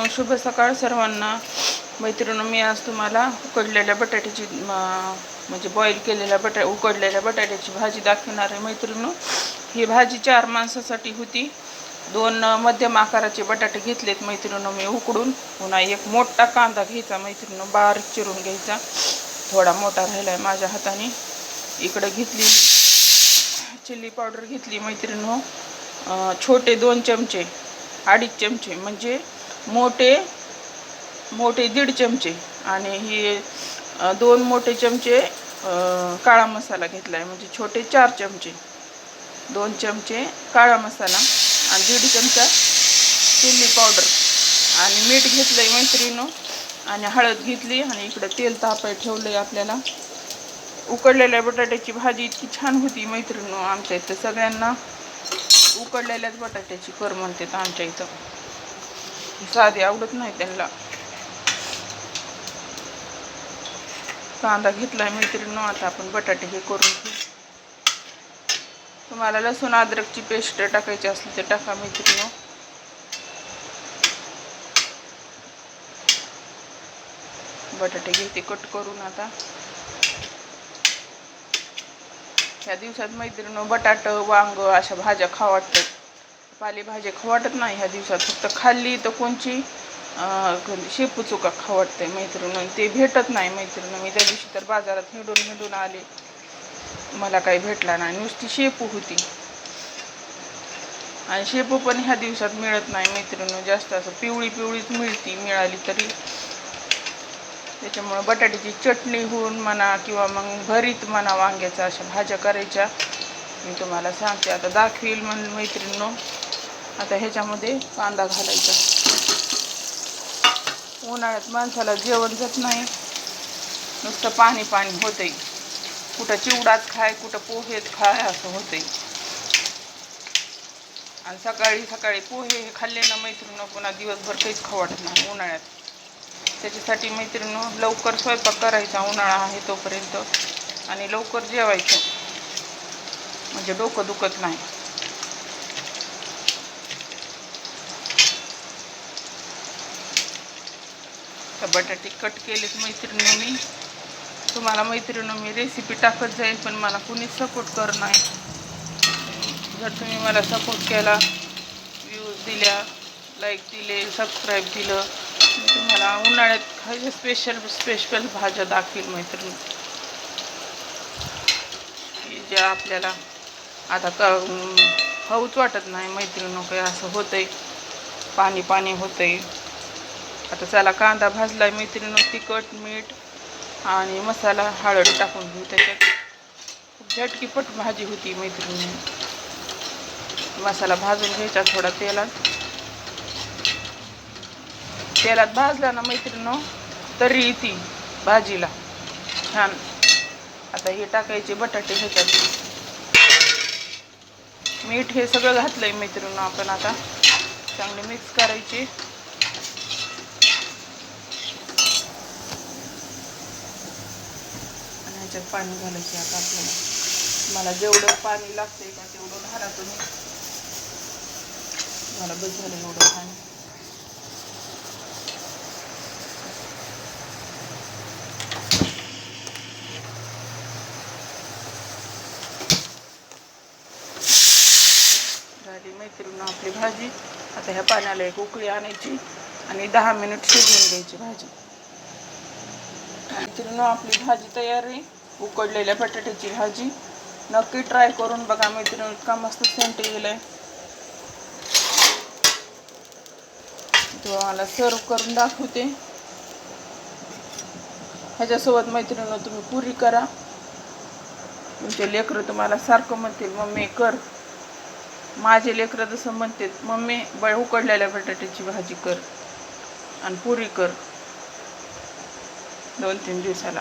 मित्रांनो शुभ सकाळ सर्वांना. मैत्रिणींनो मी आज तुम्हाला उकडलेल्या बटाट्याची म्हणजे बॉईल केलेल्या बटा उकडलेल्या बटाट्याची भाजी दाखवणार आहे. मैत्रिणींनो ही भाजी चार माणसासाठी होती. दोन मध्यम आकाराचे बटाटे घेतलेत मैत्रिणींनो मी उकडून. पुन्हा एक मोठा कांदा घ्यायचा मैत्रिणींनो बारीक चिरून घ्यायचा. थोडा मोठा राहिला आहे माझ्या हाताने. इकडं घेतली चिल्ली पावडर घेतली मैत्रिणींनो. छोटे दोन चमचे अडीच चमचे म्हणजे मोठे मोठे दीड चमचे. आणि हे दोन मोठे चमचे काळा मसाला घेतला आहे म्हणजे छोटे चार चमचे. दोन चमचे काळा मसाला आणि दीड चमचा चिल्ली पावडर. आणि मीठ घेतलं आहे मैत्रिणीनं. आणि हळद घेतली आणि इकडं तेल तापाय ठेवलं आहे आपल्याला. उकडलेल्या बटाट्याची भाजी इतकी छान होती मैत्रिणी आमच्या इथं. सगळ्यांना उकडलेल्याच बटाट्याची कर म्हणतात आमच्या इथं. साधी आवडत नाही त्यांना. कांदा घेतलाय मैत्रिणी आता आपण बटाटे हे करून घेऊ. तुम्हाला लसूण अद्रकची पेस्ट टाकायची असली तर टाका मैत्रिणी बटाटे घेते कट करून आता. ह्या दिवसात मैत्रिणी बटाट वांग अशा भाज्या खाऊ वाटतात. पालेभाज्या खाऊ वाटत नाही ह्या दिवसात. फक्त खाल्ली तर कोणची शेपू चुका खाऊ वाटते मैत्रिणी ते भेटत नाही मैत्रिणी मी त्या दिवशी तर बाजारात हिंडून हिंडून आले. मला काही भेटला नाही. नुसती शेपू होती. आणि शेपू पण ह्या दिवसात मिळत नाही मैत्रिणी जास्त असं पिवळी पिवळीच मिळती. मिळाली तरी. त्याच्यामुळं बटाट्याची चटणी होऊन म्हणा किंवा मग भरीत म्हणा वांग्याचा अशा भाज्या करायच्या. मी तुम्हाला सांगते. आता दाखवील म्हणून मैत्रिणीनो. आता ह्याच्यामध्ये कांदा घालायचा. उन्हाळ्यात माणसाला जेवण जात नाही. नुसतं पाणी पाणी होतंय. कुठं चिवडाच खाय कुठं पोहेच खाय असं होतंय. आणि सकाळी सकाळी पोहे हे खाल्ले ना मैत्रिणं पुन्हा दिवसभर काहीच खवाट नाही उन्हाळ्यात. त्याच्यासाठी मैत्रिणं लवकर स्वयंपाक करायचा उन्हाळा आहे तोपर्यंत. आणि लवकर जेवायचं. म्हणजे डोकं दुखत नाही. तर बटाटे कट केलेत मैत्रिणी मी तुम्हाला मैत्रिणी मी रेसिपी टाकत जाईल पण मला कुणीच सपोर्ट कर नाही. जर तुम्ही मला सपोर्ट केला व्ह्यूज दिल्या लाईक दिले सबस्क्राईब दिलं मी तुम्हाला उन्हाळ्यात खायच्या स्पेशल स्पेशल भाज्या दाखवील मैत्रिणी. की ज्या आपल्याला आता क अं, वाटत नाही मैत्रिणी काही असं होतंय. पाणी पाणी होतंय. आता चला कांदा भाजला मैत्रिणी तिखट मीठ आणि मसाला हळद टाकून घेऊ. त्याच्यात झटकीपट भाजी होती मैत्रिणी मसाला भाजून घ्यायचा थोडा तेलात. तेलात भाजला ना मैत्रिणी तरी येते भाजीला छान. आता हे टाकायचे बटाटे ह्याच्यात. मीठ हे सगळं घातलंय मैत्रिणी आपण आता. चांगले मिक्स करायचे. ह्याच्यात पाणी घालायचे आता आपल्याला. मला जेवढं पाणी लागतंय का तेवढं घाला तुम्ही. मला बस झालं एवढं पाणी. झाली मैत्रीण आपली भाजी. आता ह्या पाण्याला एक उकळी आणायची आणि दहा मिनिट शिजवून घ्यायची भाजी. मैत्रिणी आपली भाजी तयार आहे. उकडलेल्या बटाट्याची भाजी. नक्की ट्राय करून बघा मैत्रिणी इतका मस्त सेंट येईल आहे तुम्हाला सर्व करून दाखवते. ह्याच्यासोबत मैत्रिणीनं तुम्ही पुरी करा. तुमचे लेकरं तुम्हाला सारखं म्हणतील मम्मी कर. माझे लेकरं जसं म्हणतात मम्मी ब उकडलेल्या बटाट्याची भाजी कर आणि पुरी कर. दोन तीन दिवसाला.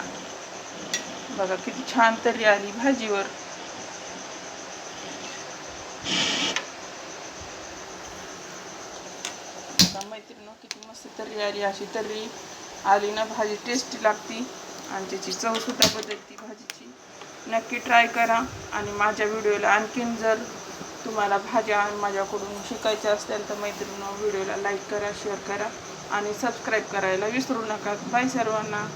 बघा किती छान तरी आली भाजीवर. आता मैत्रिणी किती मस्त तरी आली अशी तरी आली ना भाजी टेस्टी लागती. आणि त्याची चवसुद्धा बदलती भाजीची. नक्की ट्राय करा. आणि माझ्या व्हिडिओला आणखीन जर तुम्हाला भाज्या माझ्याकडून शिकायच्या असतील तर मैत्रिणी व्हिडिओला लाईक करा शेअर करा. आणि सबस्क्राईब करायला विसरू नका. बाय सर्वांना.